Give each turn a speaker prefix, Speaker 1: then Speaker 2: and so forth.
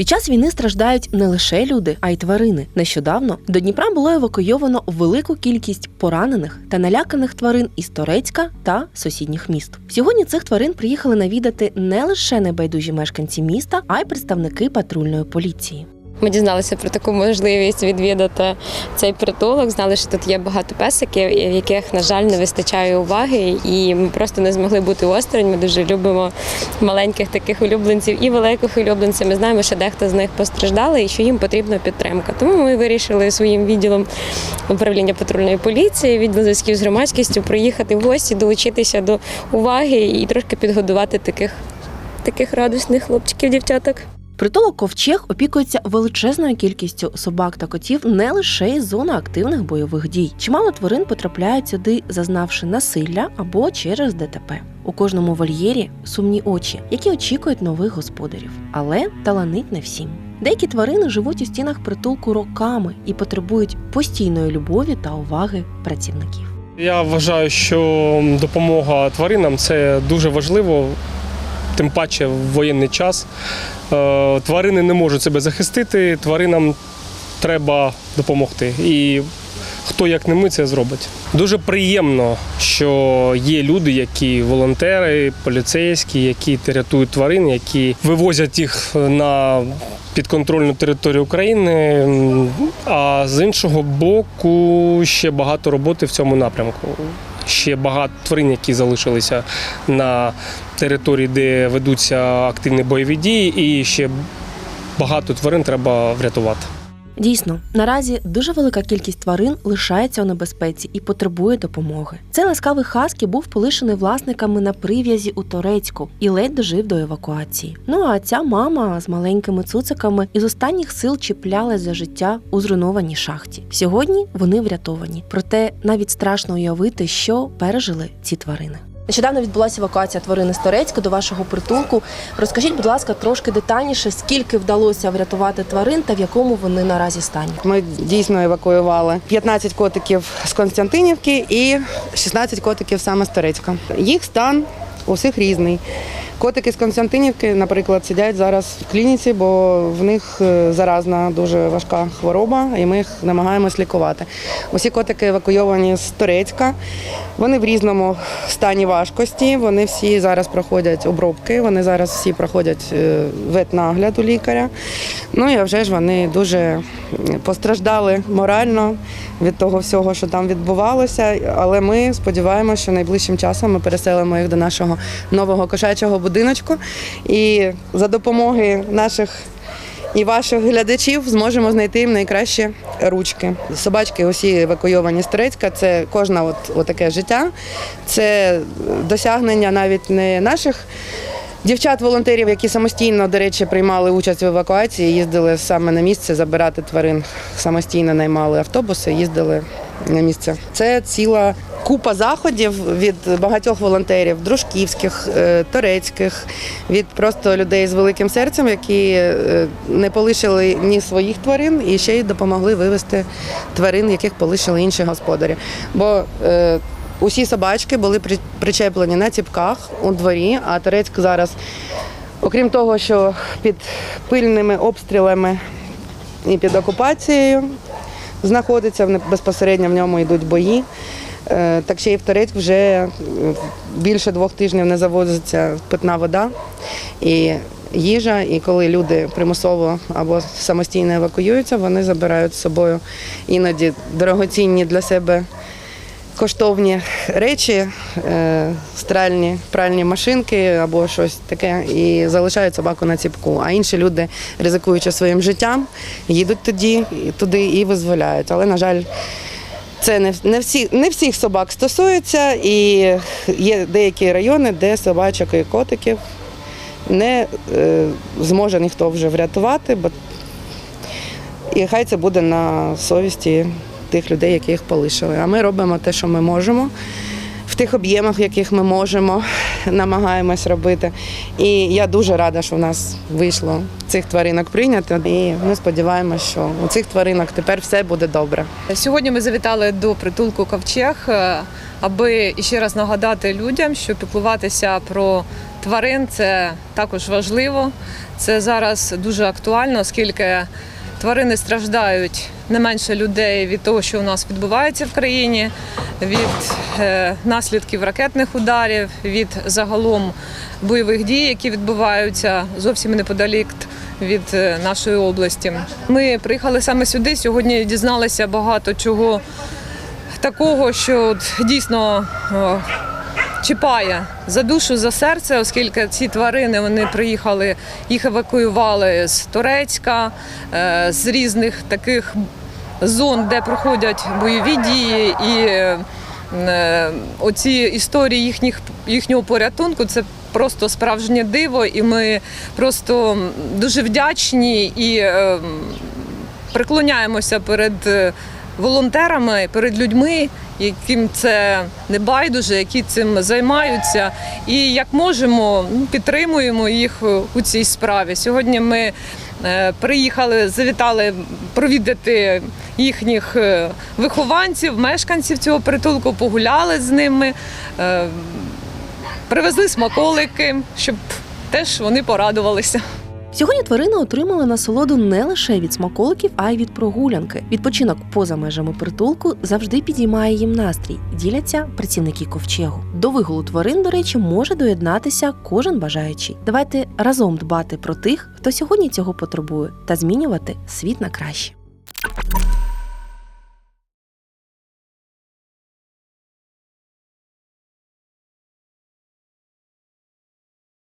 Speaker 1: Під час війни страждають не лише люди, а й тварини. Нещодавно до Дніпра було евакуйовано велику кількість поранених та наляканих тварин із Торецька та сусідніх міст. Сьогодні цих тварин приїхали навідати не лише небайдужі мешканці міста, а й представники патрульної поліції.
Speaker 2: Ми дізналися про таку можливість відвідати цей притулок. Знали, що тут є багато песиків, в яких, на жаль, не вистачає уваги, і ми просто не змогли бути осторонь. Ми дуже любимо маленьких таких улюбленців і великих улюбленців. Ми знаємо, що дехто з них постраждали і що їм потрібна підтримка. Тому ми вирішили своїм відділом управління патрульної поліції, відділ зв'язків з громадськістю приїхати в гості, долучитися до уваги і трошки підгодувати таких, таких радісних хлопчиків, дівчаток.
Speaker 1: Притулок ковчег опікується величезною кількістю собак та котів не лише із зони активних бойових дій. Чимало тварин потрапляють сюди, зазнавши насилля або через ДТП. У кожному вольєрі сумні очі, які очікують нових господарів, але таланить не всім. Деякі тварини живуть у стінах притулку роками і потребують постійної любові та уваги працівників.
Speaker 3: Я вважаю, що допомога тваринам це дуже важливо, тим паче в воєнний час. Е, Тварини не можуть себе захистити, тваринам треба допомогти. І хто як не ми це зробить. Дуже приємно, що є люди, які волонтери, поліцейські, які рятують тварин, які вивозять їх на підконтрольну територію України. А з іншого боку, ще багато роботи в цьому напрямку. Ще багато тварин, які залишилися на території, де ведуться активні бойові дії, і ще багато тварин треба врятувати.
Speaker 1: Дійсно, наразі дуже велика кількість тварин лишається у небезпеці і потребує допомоги. Цей ласкавий хаскі був полишений власниками на прив'язі у Торецьку і ледь дожив до евакуації. Ну а ця мама з маленькими цуциками із останніх сил чіплялась за життя у зруйнованій шахті. Сьогодні вони врятовані, проте навіть страшно уявити, що пережили ці тварини. Нещодавно відбулася евакуація тварини з Торецька до вашого притулку. Розкажіть, будь ласка, трошки детальніше, скільки вдалося врятувати тварин та в якому вони наразі стані.
Speaker 4: Ми дійсно евакуювали 15 котиків з Константинівки і 16 котиків саме з Торецька. Їх стан усіх різний. Котики з Константинівки, наприклад, сидять зараз в клініці, бо в них е, заразна дуже важка хвороба, і ми їх намагаємось лікувати. Усі котики евакуйовані з Торецька. Вони в різному стані важкості. Вони всі зараз проходять обробки. Вони зараз всі проходять е, ветнагляд у лікаря. Ну і вже ж вони дуже постраждали морально від того всього, що там відбувалося. Але ми сподіваємося, що найближчим часом ми переселимо їх до нашого нового кошачого будиночку. І за допомогою наших і ваших глядачів зможемо знайти їм найкращі ручки. Собачки усі евакуйовані з Турецька. Це кожна от, от таке життя. Це досягнення навіть не наших. Дівчат-волонтерів, які самостійно, до речі, приймали участь в евакуації, їздили саме на місце забирати тварин, самостійно наймали автобуси, їздили на місце. Це ціла купа заходів від багатьох волонтерів, дружківських, е, турецьких, від просто людей з великим серцем, які е, не полишили ні своїх тварин і ще й допомогли вивезти тварин, яких полишили інші господарі. Бо е, Усі собачки були причеплені на ціпках у дворі, а Турецьк зараз, окрім того, що під пильними обстрілами і під окупацією знаходиться, безпосередньо в ньому йдуть бої. Е, Так ще і в Турецьк вже е, більше двох тижнів не завозиться питна вода і їжа. І коли люди примусово або самостійно евакуюються, вони забирають з собою іноді дорогоцінні для себе коштовні речі, е, стиральні пральні машинки або щось таке, і залишають собаку на ціпку. А інші люди, ризикуючи своїм життям, їдуть тоді, туди і визволяють. Але, на жаль, це не, не, всі, не всіх собак стосується, і є деякі райони, де собачок і котиків не е, зможе ніхто вже врятувати, бо і хай це буде на совісті тих людей, які їх полишили. А ми робимо те, що ми можемо. В тих об'ємах, яких ми можемо, намагаємось робити. І я дуже рада, що в нас вийшло цих тваринок прийнято. І ми сподіваємося, що у цих тваринок тепер все буде добре.
Speaker 5: Сьогодні ми завітали до притулку Ковчег, е, аби ще раз нагадати людям, що піклуватися про тварин це також важливо. Це зараз дуже актуально, оскільки тварини страждають не менше людей від того, що у нас відбувається в країні, від е, наслідків ракетних ударів, від загалом бойових дій, які відбуваються зовсім неподалік від е, нашої області. Ми приїхали саме сюди. Сьогодні дізналися багато чого такого, що дійсно чіпає за душу, за серце, оскільки ці тварини вони приїхали, їх евакуювали з Турецька, е, з різних таких зон, де проходять бойові дії, і е, оці історії їхніх, їхнього порятунку це просто справжнє диво, і ми просто дуже вдячні і е, преклоняємося перед е, волонтерами, перед людьми, яким це не байдуже, які цим займаються, і як можемо, ну, підтримуємо їх у цій справі. Сьогодні ми е, приїхали, завітали провідати їхніх е, вихованців, мешканців цього притулку, погуляли з ними, е, привезли смаколики, щоб теж вони порадувалися.
Speaker 1: Сьогодні тварини отримали насолоду не лише від смаколиків, а й від прогулянки. Відпочинок поза межами притулку завжди підіймає їм настрій. Діляться працівники ковчегу. До вигулу тварин, до речі, може доєднатися кожен бажаючий. Давайте разом дбати про тих, хто сьогодні цього потребує, та змінювати світ на краще.